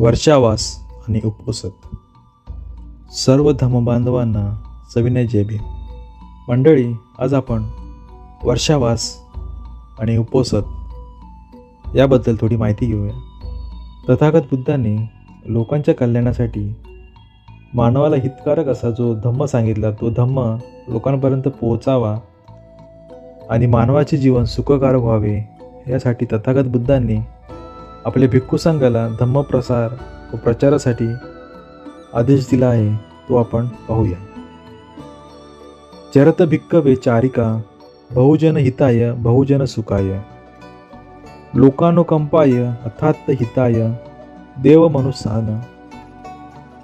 वर्षावास आणि उपोसत सर्व धर्मबांधवांना सविनय जय भीम. मंडळी आज आपण वर्षावास आणि उपोसत याबद्दल थोडी माहिती घेऊया. तथागत बुद्धांनी लोकांच्या कल्याणासाठी मानवाला हितकारक असा जो धम्म सांगितला तो धम्म लोकांपर्यंत पोहोचावा आणि मानवाचे जीवन सुखकारक व्हावे यासाठी तथागत बुद्धांनी आपल्या भिक्खू संघाला धम्मप्रसार व प्रचारासाठी आदेश दिला आहे तो आपण पाहूया. चरत भिक्कवे चारिका बहुजन हिताय बहुजन सुखाय. लोकानुकंपाय अथात हिताय देव मनुष्यान.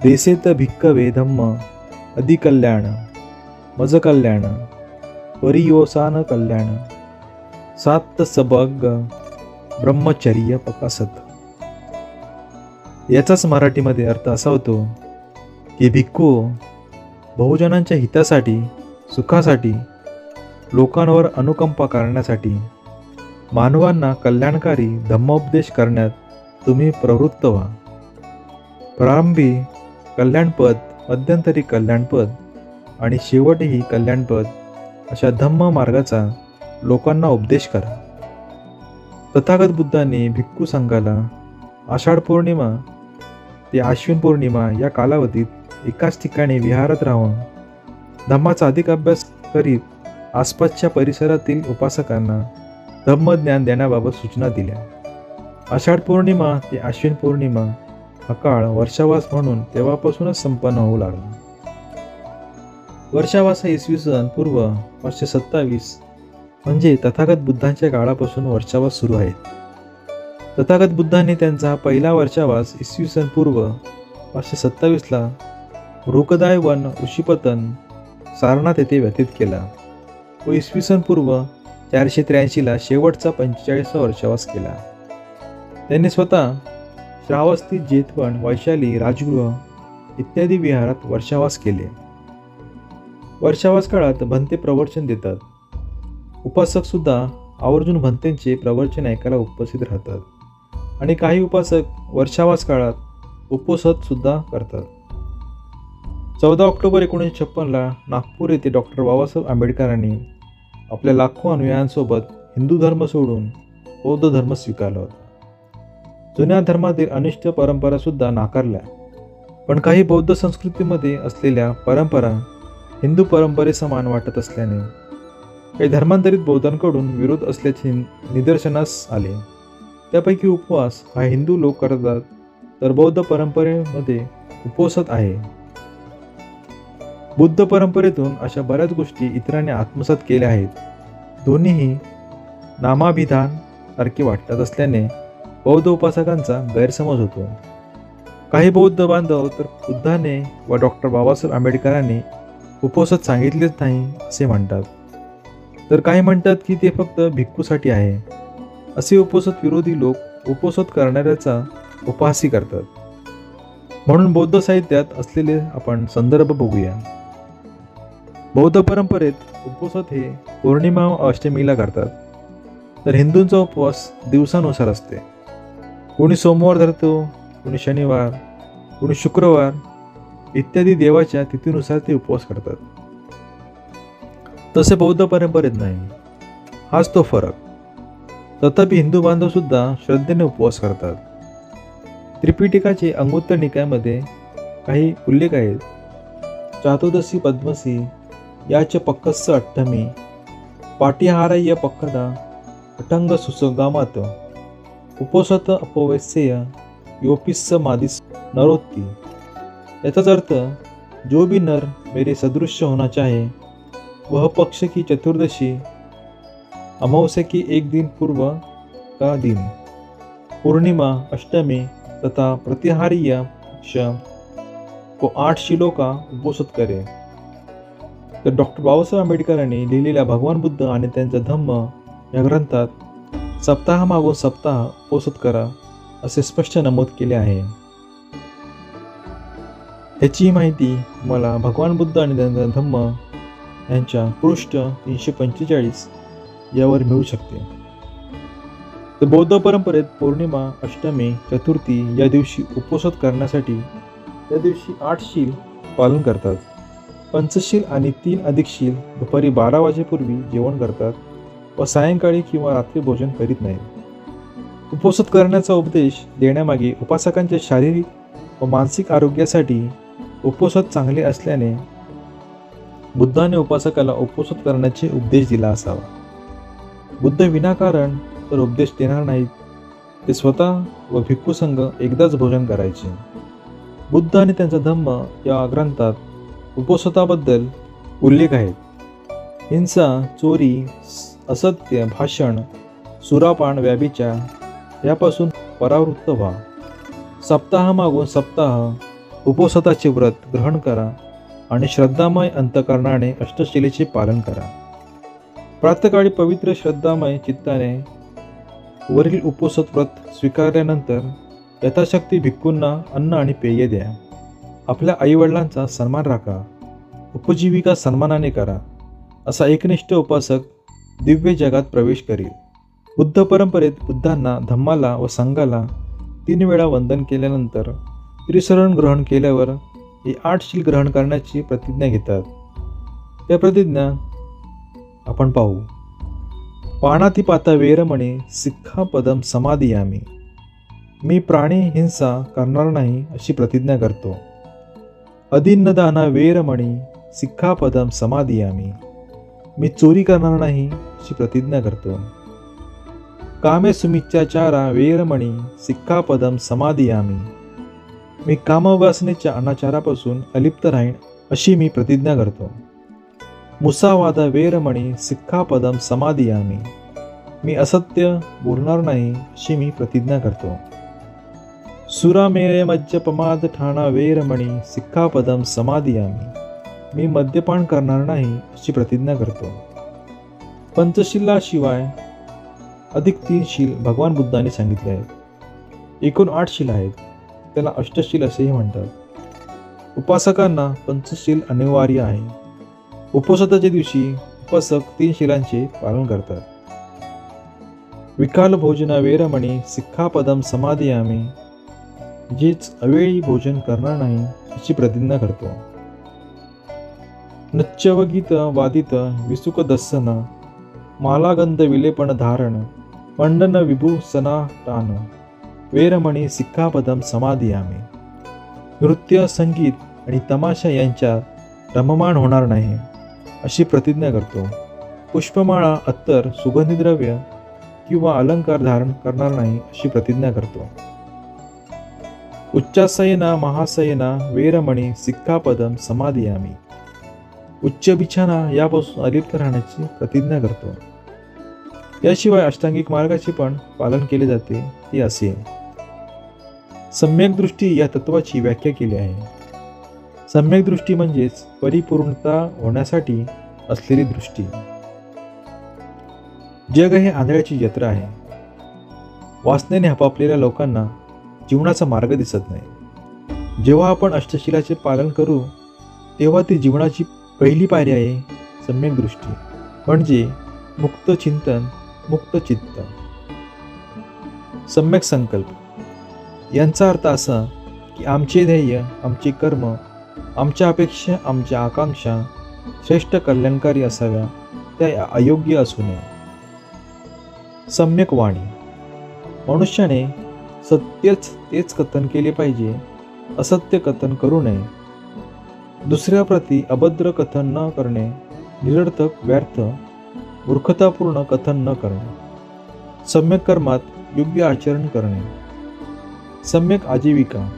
देसेत भिक्कवे धम्म अधिकल्याण मज कल्याण परियोसान कल्याण. सात सबग ब्रह्मचर्य प्रकाशत. याचाच मराठीमध्ये अर्थ असा होतो की भिक्खू बहुजनांच्या हितासाठी सुखासाठी लोकांवर अनुकंपा करण्यासाठी मानवांना कल्याणकारी धम्मोपदेश करण्यात तुम्ही प्रवृत्त व्हा. प्रारंभी कल्याणपद मध्यंतरी कल्याणपद आणि शेवटही कल्याणपद अशा धम्म मार्गाचा लोकांना उपदेश करा. तथागत बुद्धांनी भिक्खू संघाला आषाढ पौर्णिमा ते आश्विन पौर्णिमा या कालावधीत एकाच ठिकाणी विहारात राहून धम्माचा अधिक अभ्यास करीत आसपासच्या परिसरातील उपासकांना धम्मज्ञान देण्याबाबत सूचना दिल्या. आषाढ पौर्णिमा ते आश्विन पौर्णिमा हा काळ वर्षावास म्हणून तेव्हापासूनच संपन्न होऊ लागला. वर्षावास हा इसवी सन पूर्व पाचशे सत्तावीस म्हणजे तथागत बुद्धांच्या काळापासून वर्षावास सुरू आहे तथागत बुद्धांनी त्यांचा पहिला वर्षावास इसवी सन पूर्व पाचशे सत्तावीसला रुकदाय वन ऋषीपतन सारनाथ येथे व्यतीत केला. व इसवी सन पूर्व चारशे त्र्याऐंशीला शेवटचा पंचेचाळीसवा वर्षावास केला. त्यांनी स्वतः श्रावस्ती जेतवण वैशाली राजगृह इत्यादी विहारात वर्षावास केले. वर्षावास काळात भंते प्रवचन देतात. उपासक सुद्धा आवर्जून भंतेंचे प्रवचन ऐकायला उपस्थित राहतात. आणि काही उपासक वर्षावास काळात उपोसत सुद्धा करतात. चौदा ऑक्टोबर एकोणीसशे छप्पनला नागपूर येथे डॉक्टर बाबासाहेब आंबेडकरांनी आपल्या लाखो अनुयायांसोबत हिंदू धर्म सोडून बौद्ध धर्म स्वीकारला होता. जुन्या धर्मातील अनिष्ट परंपरासुद्धा नाकारल्या. पण काही बौद्ध संस्कृतीमध्ये असलेल्या परंपरा हिंदू परंपरेसमान वाटत असल्याने काही धर्मांतरित बौद्धांकडून विरोध असल्याचे निदर्शनास आले. त्यापैकी उपवास हा हिंदू लोक करतात तर बौद्ध परंपरेमध्ये उपवासत आहे. बुद्ध परंपरेतून अशा बऱ्याच गोष्टी इतरांनी आत्मसात केल्या आहेत. दोन्हीही नामाभिधान सारखे वाटतात असल्याने बौद्ध उपासकांचा गैरसमज होतो. काही बौद्ध बांधव तर बुद्धाने व डॉक्टर बाबासाहेब आंबेडकरांनी उपवासात सांगितलेच नाही असे म्हणतात. तर काही म्हणतात की ते फक्त भिक्खूसाठी आहे. असे उपोसत विरोधी लोक उपोसत करणाऱ्याचा उपहासही करतात. म्हणून बौद्ध साहित्यात असलेले आपण संदर्भ बघूया. बौद्ध परंपरेत उपवासात हे पौर्णिमा व अष्टमीला करतात. तर हिंदूंचा उपवास दिवसानुसार असते. कोणी सोमवार धरतो कोणी शनिवार कोणी शुक्रवार इत्यादी देवाच्या तिथीनुसार ते उपवास करतात. तसे बौद्ध परंपरेत नाही. हाच तो फरक. तथापि हिंदू बांधव सुद्धा श्रद्धेने उपवास करतात. त्रिपिटिकाचे अंगोत्तर निकायमध्ये काही उल्लेख आहेत. चातुर्दशी पद्मसी याच पक्कस्स अठ्ठमी पाटिहारय्य पक्कदा अटंग सुसगामात उपोसत अपवैसेय योपिस्स मादिस नरोत्ती. याचाच अर्थ जो भी नर मेरे सदृश्य होना चाहे वह पक्ष की चतुर्दशी अमावस्या की एक दिन पूर्व का दिन? पूर्णिमा अष्टमी तथा प्रतिहारीय पक्ष को आठ शिलो का उपोषित करे। तर डॉक्टर बाबासाहेब आंबेडकरांनी लिहिलेल्या भगवान बुद्ध आणि त्यांचा धम्म या ग्रंथात सप्ताहामागून सप्ताह उपोषित करा असे स्पष्ट नमूद केले आहे. ह्याची माहिती मला भगवान बुद्ध आणि त्यांचा धम्म यांच्या पृष्ठ तीनशे पंचेचाळीस यावर मिळू शकते. तर बौद्ध परंपरेत पौर्णिमा अष्टमी चतुर्थी या दिवशी उपवास करण्यासाठी त्या दिवशी आठ शील पालन करतात. पंचशील आणि तीन अधिक शील दुपारी बारा वाजेपूर्वी जेवण करतात व सायंकाळी किंवा रात्री भोजन करीत नाहीत. उपवास करण्याचा उपदेश देण्यामागे उपासकांच्या शारीरिक व मानसिक आरोग्यासाठी उपवास चांगले असल्याने बुद्धाने उपासकाला उपवास करण्याचे उपदेश दिला असावा. बुद्ध विनाकारण तर उपदेश देणार नाहीत. ते स्वतः व भिक्खू संघ एकदाच भोजन करायचे. बुद्ध आणि त्यांचा धम्म या ग्रंथात उपवासाबद्दल उल्लेख आहेत हिंसा चोरी असत्य भाषण सुरापान व्याबीच्या यापासून परावृत्त व्हा. सप्ताहामागून सप्ताह उपवासाचे व्रत ग्रहण करा. आणि श्रद्धामय अंतकरणाने अष्टशिलेचे पालन करा. प्रातकाळी पवित्र श्रद्धामय चित्ताने वरील उपवासात व्रत स्वीकारल्यानंतर यथाशक्ती भिक्खूंना अन्न आणि पेय द्या. आपल्या आईवडिलांचा सन्मान राखा. उपजीविका सन्मानाने करा. असा एकनिष्ठ उपासक दिव्य जगात प्रवेश करील. बुद्ध परंपरेत बुद्धांना धम्माला व संघाला तीन वेळा वंदन केल्यानंतर त्रिसरण ग्रहण केल्यावर हे आठ शील ग्रहण करण्याची प्रतिज्ञा घेतात. त्या प्रतिज्ञा आपण पाहू. पाणातिपाता वेरमणे समाधी समाधियामी. मी प्राणी हिंसा करणार नाही अशी प्रतिज्ञा करतो. अदिन्नदाना वेरमणी सिक्खापदम समाधियामी. मी चोरी करणार नाही अशी प्रतिज्ञा करतो. कामे सुमिच्छाचारा वेरमणी सिक्खापदम समाधियामी. मी कामवासनेच्या अनाचारापासून अलिप्त राहीन अशी मी प्रतिज्ञा करतो. मुसावादा वेरमणी सिक्खापदम समाधियामी मी असत्य बोलणार नाही अशी मी प्रतिज्ञा करतो. सुरामेरे मज्जपमाद ठाणा वेरमणी सिक्खापदम समाधियामी मी मद्यपान करणार नाही अशी प्रतिज्ञा करतो. पंचशिलाशिवाय अधिक तीन शील भगवान बुद्धाने सांगितले आहेत. एकूण आठ शील आहेत. त्याला अष्टशील असेही म्हणतात. उपासकांना पंचशील अनिवार्य आहे. उपवासाच्या दिवशी उपासक तीन शिलांचे पालन करतात. विकाल भोजना वेरमणी सिक्खापदम समाधियामी. जेच अवेळी भोजन करणार नाही अशी प्रतिज्ञा करतो. नच्चवगीत वादित विसुक दस्सन मालागंध विलेपण धारण. मंडन विभूसना टान वेरमणी सिक्खापदम समाधियामी. नृत्य संगीत आणि तमाशा यांच्या रममाण होणार नाही अशी प्रतिज्ञा करतो. पुष्पमाळा अत्तर सुगंधी द्रव्य किंवा अलंकार धारण करणार नाही अशी प्रतिज्ञा करतो. उच्चासयना महासयना वेरमणी सिक्खापदम समाधियामी. उच्च बिछाना यापासून अलिप्त राहण्याची प्रतिज्ञा करतो. याशिवाय अष्टांगिक मार्गाचे पण पालन केले जाते ती असे. सम्यक दृष्टी या तत्वाची व्याख्या केली आहे. सम्यक दृष्टी म्हणजेच परिपूर्णता होण्यासाठी असलेली दृष्टी. जग हे आंधळ्याची जत्रा आहे. वासनेने हपापलेल्या लोकांना जीवनाचा मार्ग दिसत नाही. जेव्हा आपण अष्टशिलाचे पालन करू तेव्हा ती जीवनाची पहिली पायरी आहे सम्यक दृष्टी. म्हणजे मुक्त चिंतन मुक्त चित्त. सम्यक संकल्प. यांचा अर्थ असा की आमचे ध्येय आमचे कर्म आमच्या अपेक्षा आमच्या आकांक्षा श्रेष्ठ कल्याणकारी असाव्या त्या अयोग्य असू नये सम्यक वाणी. मनुष्याने सत्यच तेच कथन केले पाहिजे असत्य कथन करू नये. दुसऱ्याप्रती अभद्र कथन न करणे निरर्थक व्यर्थ मूर्खतापूर्ण कथन न करणे. सम्यक कर्मात योग्य आचरण करणे. सम्यक आजीविका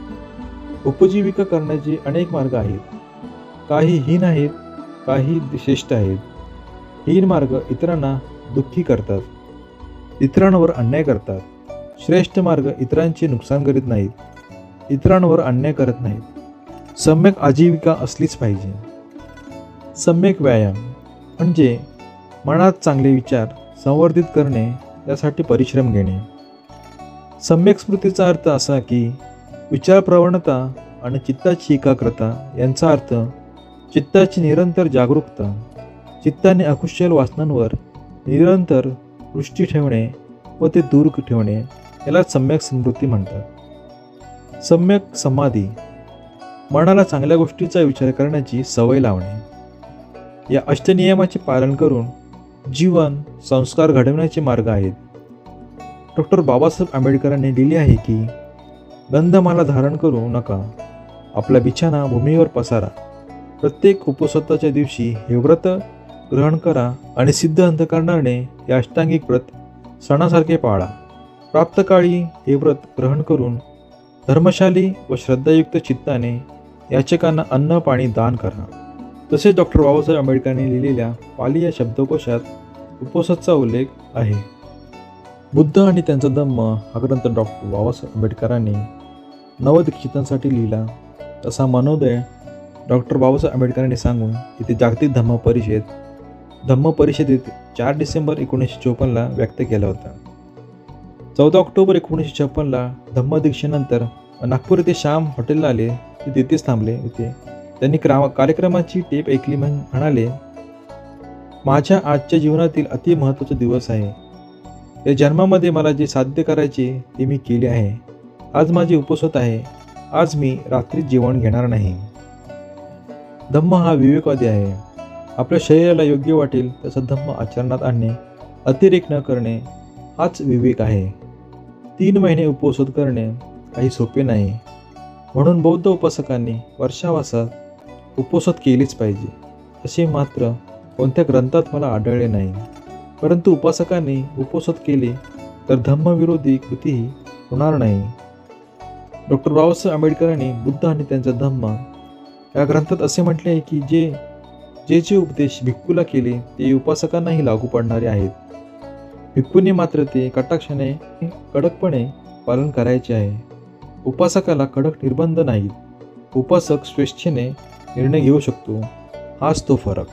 उपजीविका करण्याचे अनेक मार्ग आहेत. काही हीन आहेत काही श्रेष्ठ आहेत. हीन मार्ग इतरांना दुःखी करतात. इतरांवर अन्याय करतात. श्रेष्ठ मार्ग इतरांचे नुकसान करीत नाहीत. इतरांवर अन्याय करत नाहीत. सम्यक आजीविका असलीच पाहिजे. सम्यक व्यायाम म्हणजे मनात चांगले विचार संवर्धित करणे यासाठी परिश्रम घेणे. सम्यक स्मृतीचा अर्थ असा की विचार प्रवणता आणि चित्ताची एकाग्रता यांचा अर्थ चित्ताची निरंतर जागरूकता चित्ताने अकुशल वासनांवर निरंतर दृष्टी ठेवणे व ते दूर ठेवणे याला सम्यक स्मृती म्हणतात. सम्यक समाधी मनाला चांगल्या गोष्टीचा विचार करण्याची सवय लावणे या अष्टनियमाचे पालन करून जीवन संस्कार घडवण्याचे मार्ग आहेत. डॉक्टर बाबासाहेब आंबेडकरांनी लिहिले आहे की गंधमाला धारण करू नका. आपला बिछाना भूमीवर पसारा. प्रत्येक उपसत्ताच्या दिवशी हे व्रत ग्रहण करा आणि सिद्ध अंतकरणाने या अष्टांगिक व्रत सणासारखे पाळा. प्राप्तकाळी हे व्रत ग्रहण करून धर्मशाली व श्रद्धायुक्त चित्ताने याचकांना अन्न पाणी दान करा. तसेच डॉक्टर बाबासाहेब आंबेडकरांनी लिहिलेल्या पाली या शब्दकोशात उपवासाचा उल्लेख आहे. बुद्ध आणि त्यांचा धम्म हा ग्रंथ डॉक्टर बाबासाहेब आंबेडकरांनी नवदीक्षितांसाठी लिहिला. तसा मनोदय डॉक्टर बाबासाहेब आंबेडकरांनी सांगून इथे जागतिक धम्म परिषद धम्म परिषदेत चार डिसेंबर एकोणीसशे चोपन्नला व्यक्त केला होता. चौदा ऑक्टोबर एकोणीसशे छप्पनला धम्मदीक्षेनंतर नागपूर येथे श्याम हॉटेलला आले. ते तिथेच थांबले होते. त्यांनी क्रा कार्यक्रमाची टेप ऐकली म्हणाले माझ्या आजच्या जीवनातील अति महत्त्वाचा दिवस आहे. या जन्मामध्ये मला जे साध्य करायचे ते मी केले आहे. आज माझी होत आहे. आज मी रात्री जेवण घेणार नाही. धम्म हा विवेकवादी आहे. आपल्या शरीराला योग्य वाटेल तसं धम्म आचरणात आणणे अतिरेक न करणे हाच विवेक आहे. तीन महिने उपवासत करणे काही सोपे नाही. म्हणून बौद्ध उपासकांनी वर्षावासात उपवासात केलीच पाहिजे असे मात्र कोणत्या ग्रंथात मला आढळले नाही. परंतु उपासकांनी उपवासात केले तर धम्मविरोधी कृतीही होणार नाही. डॉक्टर बाबासाहेब आंबेडकरांनी बुद्ध आणि त्यांचा धम्म या ग्रंथात असे म्हटले आहे की जे जे जे उपदेश भिक्खूला केले ते उपासकांनाही लागू पडणारे आहेत. भिक्खूने मात्र ते कटाक्षाने कडकपणे पालन करायचे आहे. उपासकाला कडक निर्बंध नाहीत. उपासक स्वेच्छेने निर्णय घेऊ शकतो. हाच तो फरक.